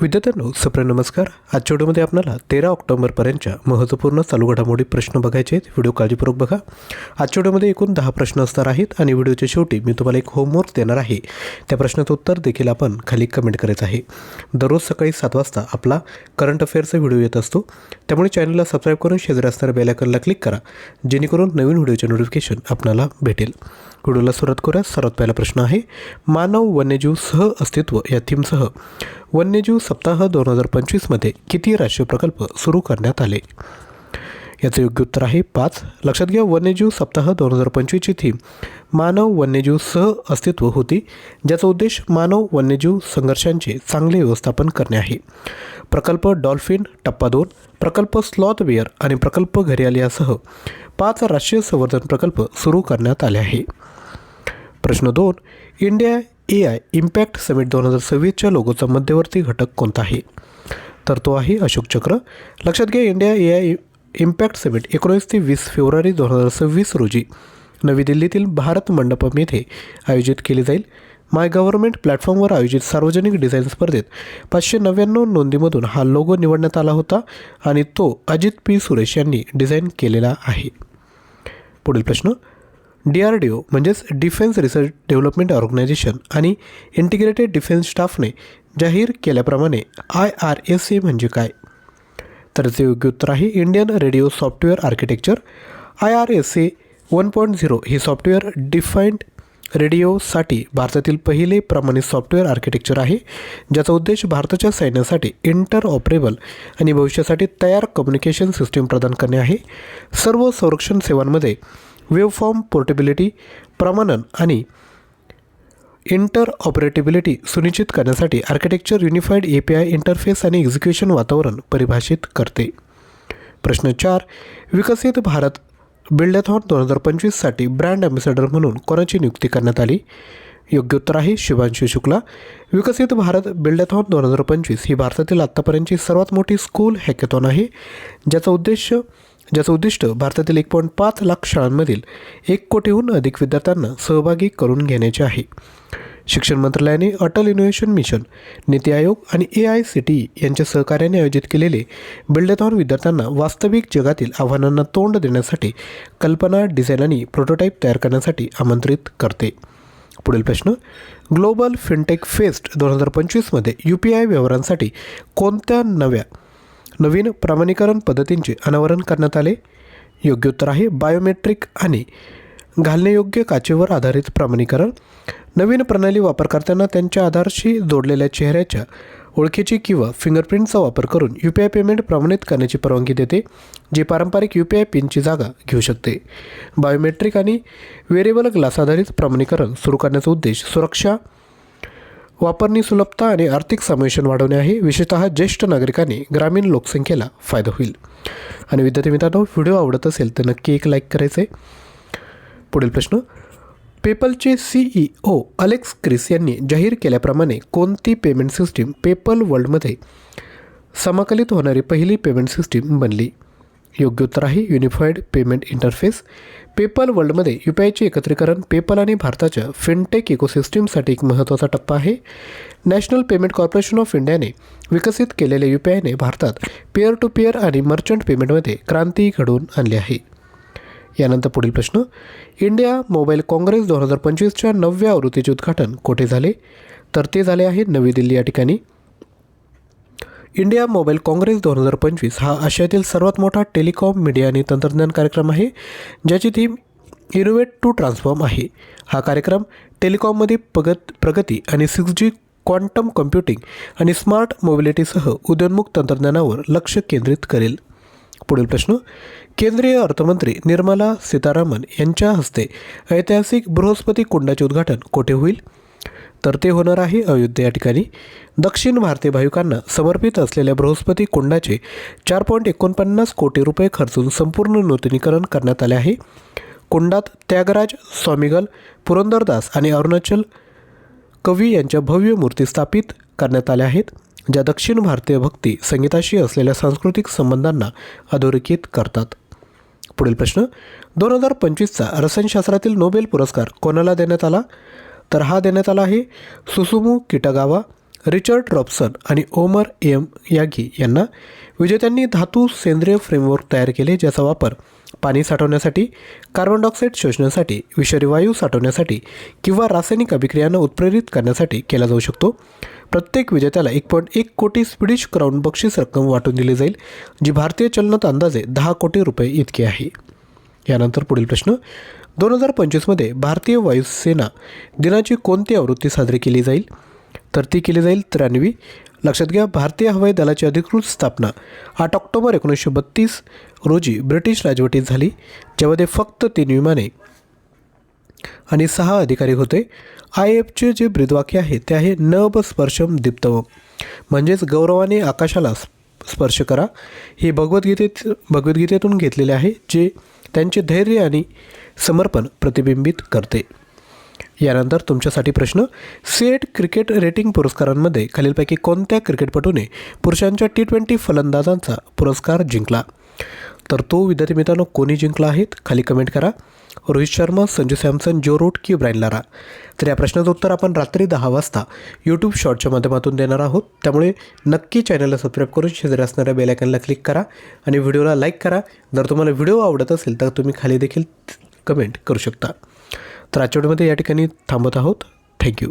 विद्यार्थ्यांनो सप्र नमस्कार. आजच्या व्हिडिओमध्ये आपल्याला तेरा ऑक्टोबरपर्यंतच्या महत्त्वपूर्ण चालू घडामोडी प्रश्न बघायचे आहेत. व्हिडिओ काळजीपूर्वक बघा. आजच्या व्हिडिओमध्ये एकूण दहा प्रश्न असणार आहेत आणि व्हिडिओच्या शेवटी मी तुम्हाला एक होमवर्क देणार आहे. त्या प्रश्नाचं उत्तर देखील आपण खाली कमेंट करायचं आहे. दररोज सकाळी सात वाजता आपला करंट अफेअरचा व्हिडिओ येत असतो. त्यामुळे चॅनलला सबस्क्राईब करून शेजारी असणाऱ्या बेलायकनला क्लिक करा. जेणेकरून नवीन व्हिडिओचे नोटिफिकेशन आपल्याला भेटेल. व्हिडिओला सुरुवात करूया सर्वात पहिला प्रश्न आहे मानव वन्यजीव सह अस्तित्व या थीमसह. वन्यजीव सप्ताह दोन हजार पंचवीसमध्ये किती राष्ट्रीय प्रकल्प सुरू करण्यात आले? याचं योग्य उत्तर आहे पाच. लक्षात घ्या वन्यजीव सप्ताह दोन हजार पंचवीसची थीम. मानव वन्यजीव सह अस्तित्व होती ज्याचा उद्देश मानव वन्यजीव संघर्षांचे चांगले व्यवस्थापन करणे आहे. प्रकल्प डॉल्फिन टप्पा दोन. प्रकल्प स्लॉथवेअर आणि प्रकल्प घरियाल यासह पाच राष्ट्रीय संवर्धन प्रकल्प सुरू करण्यात आले आहे. प्रश्न दोन. India A I impact summit दोन हजार सव्वीसच्या लोगोचा मध्यवर्ती घटक कोणता आहे? तर तो आहे अशोक चक्र. लक्षात घ्या India A I impact summit एकोणीस ते वीस फेब्रुवारी दोन हजार सव्वीस रोजी नवी दिल्लीतील भारत मंडपम येथे आयोजित केली जाईल. माय गव्हर्नमेंट प्लॅटफॉर्मवर आयोजित सार्वजनिक डिझाईन स्पर्धेत पाचशे नव्याण्णव नोंदीमधून हा लोगो निवडण्यात आला होता आणि तो अजित पी. सुरेश यांनी डिझाईन केलेला आहे. पुढील प्रश्न. डी आर डी ओ म्हणजेच डिफेन्स रिसर्च डेव्हलपमेंट ऑर्गनायझेशन आणि इंटिग्रेटेड डिफेन्स स्टाफने जाहीर केल्याप्रमाणे आय आर एस सी म्हणजे काय? तर जे योग्य उत्तर आहे. Indian radio software architecture I R S A one point zero हे सॉफ्टवेअर डिफाईंड रेडिओसाठी भारतातील पहिले प्रमाणित सॉफ्टवेअर आर्किटेक्चर आहे ज्याचा उद्देश भारताच्या सैन्यासाठी इंटर ऑपरेबल आणि भविष्यासाठी तयार कम्युनिकेशन सिस्टीम प्रदान करणे आहे. सर्व संरक्षण सेवांमध्ये वेवफॉर्म पोर्टेबिलिटी प्रमाणन आणि इंटर ऑपरेटेबिलिटी सुनिश्चित करण्यासाठी architecture unified A P I interface आणि एक्झिक्युशन वातावरण परिभाषित करते. प्रश्न चार विकसित भारत बिल्डॅथॉन दोन हजार पंचवीससाठी ब्रँड ॲम्बेसेडर म्हणून कोणाची नियुक्ती करण्यात आली? योग्य उत्तर आहे शिवांशू शुक्ला. विकसित भारत बिल्डॅथॉन दोन हजार पंचवीस ही भारतातील आत्तापर्यंतची सर्वात मोठी स्कूल हॅकेथॉन आहे ज्याचा उद्देश ज्याचं उद्दिष्ट भारतातील एक पॉईंट पाच लाख शाळांमधील एक कोटीहून अधिक विद्यार्थ्यांना सहभागी करून घेण्याचे आहे. शिक्षण मंत्रालयाने अटल इनोव्हेशन मिशन नीती आयोग आणि ए आय सी टी यांच्या सहकार्याने आयोजित केलेले बिल्डथॉन विद्यार्थ्यांना वास्तविक जगातील आव्हानांना तोंड देण्यासाठी कल्पना डिझाईन आणि प्रोटोटाईप तयार करण्यासाठी आमंत्रित करते. पुढील प्रश्न ग्लोबल फिनटेक फेस्ट दोन हजार पंचवीसमध्ये यू पी आय व्यवहारांसाठी कोणत्या नव्या नवीन प्रमाणीकरण पद्धतींचे अनावरण करण्यात आले. योग्य उत्तर आहे बायोमेट्रिक आणि घालण्यायोग्य काचेवर आधारित प्रमाणीकरण. नवीन प्रणाली वापरकर्त्यांना त्यांच्या आधारशी जोडलेल्या चेहऱ्याच्या ओळखीची किंवा फिंगरप्रिंटचा वापर करून यू पी आय पेमेंट प्रमाणित करण्याची परवानगी देते जे पारंपरिक यू पी आय पिनची जागा घेऊ शकते. बायोमेट्रिक आणि वेरेबल ग्लास आधारित प्रमाणीकरण सुरू करण्याचा उद्देश सुरक्षा वापरणी सुलभता आणि आर्थिक समावेशन वाढवणे आहे विशेषतः ज्येष्ठ नागरिकांनी ग्रामीण लोकसंख्येला फायदा होईल. आणि विद्यार्थी मित्रांनो व्हिडिओ आवडत असेल तर नक्की एक लाईक करायचं. आहे पुढील प्रश्न पेपलचे सीईओ अलेक्स क्रिस यांनी जाहीर केल्याप्रमाणे कोणती पेमेंट सिस्टीम पेपल वर्ल्डमध्ये समाकलित होणारी पहिली पेमेंट सिस्टीम बनली? योग्य उत्तर आहे. युनिफाईड पेमेंट इंटरफेस पेपल वर्ल्डमध्ये यू पी आयचे एकत्रीकरण पेपल आणि भारताच्या फिनटेक इकोसिस्टीमसाठी एक महत्त्वाचा टप्पा आहे. नॅशनल पेमेंट कॉर्पोरेशन ऑफ इंडियाने विकसित केलेल्या यू पी आयने भारतात पेअर टू पेअर आणि मर्चंट पेमेंटमध्ये क्रांती घडवून आणली आहे. यानंतर पुढील प्रश्न. इंडिया मोबाईल काँग्रेस दोन हजार पंचवीसच्या नवव्या आवृत्तीचे उद्घाटन कोठे झाले? तर ते झाले आहे नवी दिल्ली या ठिकाणी. इंडिया मोबाईल काँग्रेस दोन हजार पंचवीस हा आशियातील सर्वात मोठा टेलिकॉम मीडिया आणि तंत्रज्ञान कार्यक्रम आहे ज्याची थीम इनोवेट टू ट्रान्सफॉर्म आहे. हा कार्यक्रम टेलिकॉममध्ये प्रगत प्रगती आणि सिक्स जी क्वांटम कम्प्युटिंग आणि स्मार्ट मोबिलिटीसह उदयोन्मुख तंत्रज्ञानावर लक्ष केंद्रित करेल. पुढील प्रश्न केंद्रीय अर्थमंत्री निर्मला सीतारामन यांच्या हस्ते ऐतिहासिक बृहस्पती कुंडाचे उद्घाटन कोठे होईल? तर ते होणार आहे अयोध्या या ठिकाणी. दक्षिण भारतीय भाविकांना समर्पित असलेल्या बृहस्पती कुंडाचे चार पॉईंट एकोणपन्नास कोटी रुपये खर्चून संपूर्ण नूतनीकरण करण्यात आले आहे. कुंडात त्यागराज स्वामिगल पुरंदरदास आणि अरुणाचल कवी यांच्या भव्य मूर्ती स्थापित करण्यात आल्या आहेत ज्या दक्षिण भारतीय भक्ती संगीताशी असलेल्या सांस्कृतिक संबंधांना अधोरेखित करतात. पुढील प्रश्न दोन हजार पंचवीसचा रसायनशास्त्रातील नोबेल पुरस्कार कोणाला देण्यात आला? तर हा देण्यात आला आहे. सुसुमू किटगावा रिचर्ड रॉबसन आणि ओमर एम यागी यांना विजेत्यांनी धातू सेंद्रिय फ्रेमवर्क तयार केले ज्याचा वापर पाणी साठवण्यासाठी कार्बन डायऑक्साईड शोषण्यासाठी विषारी वायू साठवण्यासाठी किंवा रासायनिक अभिक्रियांना उत्प्रेरित करण्यासाठी केला जाऊ शकतो. प्रत्येक विजेत्याला एक पॉईंट एक कोटी स्विडिश क्राऊन बक्षीस रक्कम वाटून दिली जाईल जी भारतीय चलनात अंदाजे दहा कोटी रुपये इतकी आहे. यानंतर पुढील प्रश्न. दोन हजार पंचवीसमध्ये भारतीय वायुसेना दिनाची कोणती आवृत्ती साजरी केली जाईल? तर ती केली जाईल त्र्याण्णवी. लक्षात घ्या भारतीय हवाई दलाची अधिकृत स्थापना आठ ऑक्टोबर एकोणीसशे बत्तीस रोजी ब्रिटिश राजवटीत झाली ज्यामध्ये फक्त तीन विमाने आणि सहा अधिकारी होते. आय एफचे जे ब्रीदवाक्य आहे ते आहे नभ स्पर्शम दीप्तव. म्हणजेच गौरवाने आकाशाला स्प- स्पर्श करा. हे भगवद्गीतेत भगवद्गीतेतून घेतलेले आहे जे त्यांचे धैर्य आणि समर्पण प्रतिबिंबित करते. यानंतर तुमच्यासाठी प्रश्न सेट क्रिकेट रेटिंग पुरस्कारांमध्ये खालीलपैकी कोणत्या क्रिकेटपटूने पुरुषांच्या टी ट्वेंटी फलंदाजांचा पुरस्कार जिंकला? तर तो विद्यार्थी मित्रांनो कोणी जिंकला आहेत खाली कमेंट करा. रोहित शर्मा संजू सॅमसन जो रूट की ब्राईन लारा. तर या प्रश्नाचं उत्तर आपण रात्री दहा वाजता यूट्यूब शॉर्टच्या माध्यमातून देणार आहोत. त्यामुळे नक्की चॅनलला सबस्क्राईब करून शेजारी असणाऱ्या बेलायकनला क्लिक करा आणि व्हिडिओला लाईक करा. जर तुम्हाला व्हिडिओ आवडत असेल तर तुम्ही खाली देखील कमेंट करू शकता. तर आठवड्यामध्ये या ठिकाणी थांबत आहोत. थँक्यू